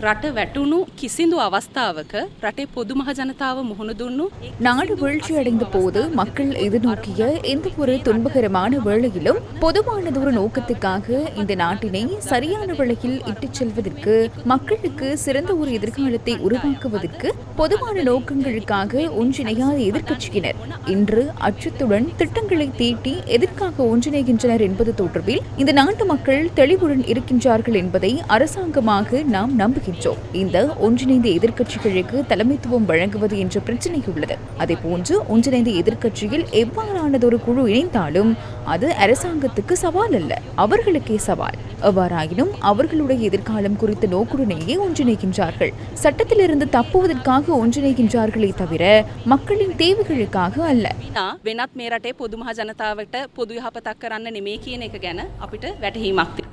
රට වැටුණු කිසිදු අවස්ථාවක රටේ පොදු මහ ජනතාව මුහුණ දුන්නු நாடு வீழ்ச்சியடைந்த போது மக்கள் எதிர்நோக்கிய எந்த ஒரு துன்பகரமான வேளையிலும் பொதுவானதொரு நோக்கத்துக்காக இந்த நாட்டினை சரியான வழியில் இட்டுச் செல்வதற்கு மக்களுக்கு சிறந்த ஒரு எதிர்காலத்தை உருவாக்குவதற்கு பொதுவான நோக்கங்களுக்காக ஒன்றிணையாத எதிர்க்கட்சியினர் இன்று அச்சத்துடன் திட்டங்களை தீட்டி எதற்காக ஒன்றிணைகின்றனர் என்பது தொடர்பில் இந்த நாட்டு மக்கள் தெளிவுடன் இருக்கின்றார்கள் என்பதை அரசாங்கமாக நாம் நம்புகின்றோம் இந்த ஒன்றிணைந்த எதிர்க்கட்சிகளுக்கு தலைமைத்துவம் வழங்குவது என்ற பிரச்சனை உள்ளது அதேபோன்று ஒன்றிணைந்த எதிர்க்கட்சியில் எவ்வாறானதொரு குழு இணைந்தாலும் அது அரசாங்கத்துக்கு சவால் அல்ல அவர்களுக்கே சவால் எவ்வாறாயினும் அவர்களுடைய எதிர்காலம் குறித்த நோக்குடனேயே ஒன்றிணைகின்றார்கள் சட்டத்திலிருந்து தப்புவதற்காக ஒன்றிணைகின்றார்களே தவிர மக்களின் தேவைகளுக்காக அல்ல නා වෙනත් මේ රටේ පොදු මහ ජනතාවට පොදු යහපතක් කරන්න නෙමේ කියන එක ගැන අපිට වැටහීමක් තියෙනවා.